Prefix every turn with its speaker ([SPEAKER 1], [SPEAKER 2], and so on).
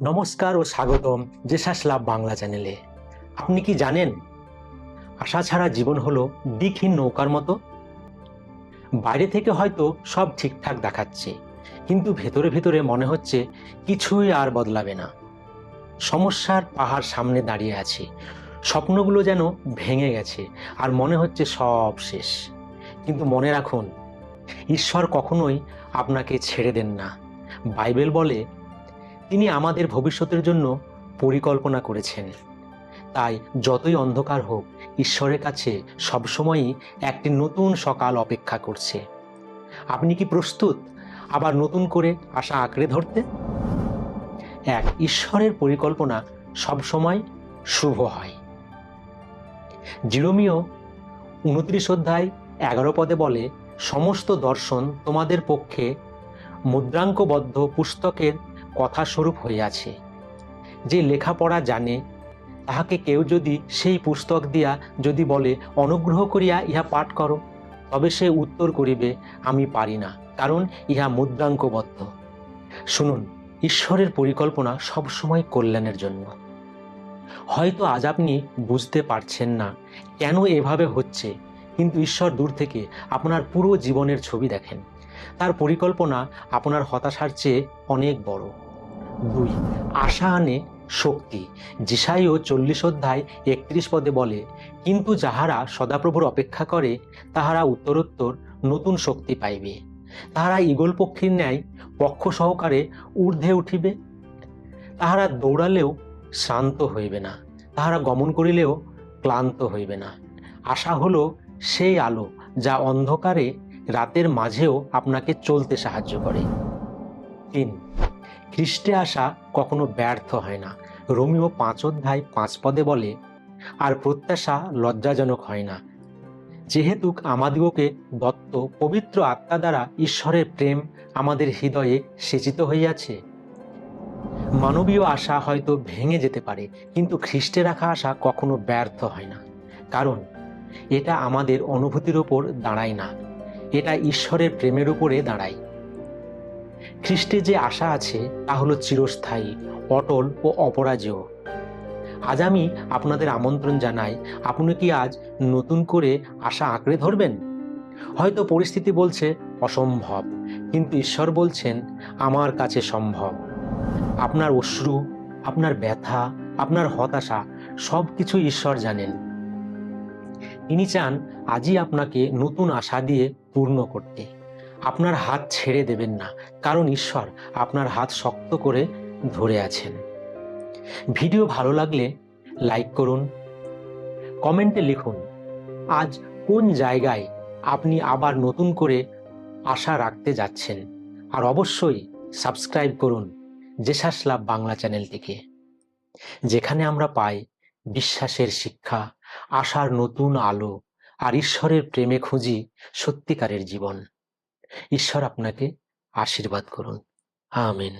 [SPEAKER 1] নমস্কার ও স্বাগতম জেসাস লাভ বাংলা চ্যানেলে। আপনি কি জানেন, আশা ছাড়া জীবন হলো দিকহীন নৌকার মতো? বাইরে থেকে হয়তো সব ঠিকঠাক দেখাচ্ছে, কিন্তু ভেতরে ভেতরে মনে হচ্ছে কিছুই আর বদলাবে না। সমস্যার পাহাড় সামনে দাঁড়িয়ে আছে, স্বপ্নগুলো যেন ভেঙে গেছে, আর মনে হচ্ছে সব শেষ। কিন্তু মনে রাখুন, ঈশ্বর কখনোই আপনাকে ছেড়ে দেন না। বাইবেল বলে তিনি আমাদের ভবিষ্যতের জন্য পরিকল্পনা করেছেন। তাই যতই অন্ধকার হোক, ঈশ্বরের কাছে সবসময়ই একটি নতুন সকাল অপেক্ষা করছে। আপনি কি প্রস্তুত? আবার নতুন করে আশা আঁকড়ে ধরতে? এক, ঈশ্বরের পরিকল্পনা সবসময় শুভ হয়। জিরোমিও উনত্রিশ অধ্যায় এগারো পদে বলে, সমস্ত দর্শন তোমাদের পক্ষে মুদ্রাঙ্কবদ্ধ পুস্তকের কথাস্বরূপ হইয়াছে। যে লেখাপড়া জানে, তাহাকে কেউ যদি সেই পুস্তক দিয়া যদি বলে, অনুগ্রহ করিয়া ইহা পাঠ করো তবে সে উত্তর করিবে, আমি পারি না, কারণ ইহা মুদ্রাঙ্কবদ্ধ। শুনুন, ঈশ্বরের পরিকল্পনা সবসময় কল্যাণের জন্য। হয়তো আজ আপনি বুঝতে পারছেন না কেন এভাবে হচ্ছে, কিন্তু ঈশ্বর দূর থেকে আপনার পুরো জীবনের ছবি দেখেন। তার পরিকল্পনা আপনার হতাশার চেয়ে অনেক বড়। দুই, আশা আনে শক্তি। জিসাইও চল্লিশ অধ্যায় একত্রিশ পদে বলে, কিন্তু যাহারা সদাপ্রভুর অপেক্ষা করে, তাহারা উত্তরোত্তর নতুন শক্তি পাইবে। তাহারা ইগল পক্ষীর ন্যায় পক্ষ সহকারে ঊর্ধ্বে উঠিবে। তাহারা দৌড়ালেও শ্রান্ত হইবে না। তাহারা গমন করিলেও ক্লান্ত হইবে না। আশা হলো সেই আলো যা অন্ধকারে রাতের মাঝেও আপনাকে চলতে সাহায্য করে। তিন খ্রিস্টে আসা কখনো ব্যর্থ হয় না। রোমিও পাঁচ অধ্যায় পাঁচ পদে বলে, আর প্রত্যাশা লজ্জাজনক হয় না। যেহেতু আমাদিগকে দত্ত পবিত্র আত্মা দ্বারা ঈশ্বরের প্রেম আমাদের হৃদয়ে সেচিত হইয়াছে। মানবীয় আশা হয়তো ভেঙে যেতে পারে, কিন্তু খ্রিস্টে রাখা আশা কখনো ব্যর্থ হয় না। কারণ, এটা আমাদের অনুভূতির ওপর দাঁড়ায় না। এটা ঈশ্বরের প্রেমের উপরে দাঁড়ায়। খ্রিস্টে যে আশা আছে, তা হলো চিরস্থায়ী, অটল ও অপরাজেয়। আজ আমি আপনাদের আমন্ত্রণ জানাই, আপনি কি আজ নতুন করে আশা আঁকড়ে ধরবেন? হয়তো পরিস্থিতি বলছে, অসম্ভব। কিন্তু ঈশ্বর বলছেন, আমার কাছে সম্ভব। আপনার অশ্রু, আপনার ব্যথা, আপনার হতাশা সব কিছু ঈশ্বর জানেন। তিনি চান, আজই আপনাকে নতুন আশা দিয়ে পূর্ণ করতে। আপনার হাত ছেড়ে দেবেন না, কারণ ঈশ্বর আপনার হাত শক্ত করে ধরে আছেন। ভিডিও ভালো লাগলে লাইক করুন, কমেন্টে লিখুন, আজ কোন জায়গায় আপনি আবার নতুন করে আশা রাখতে যাচ্ছেন? আর অবশ্যই সাবস্ক্রাইব করুন জেসাস লাভ বাংলা চ্যানেলটিকে, যেখানে আমরা পাই বিশ্বাসের শিক্ষা, আশার নতুন আলো, আর ঈশ্বরের প্রেমে খুঁজি সত্যিকারের জীবন। ঈশ্বর আপনাকে আশীর্বাদ করুন। আমেন।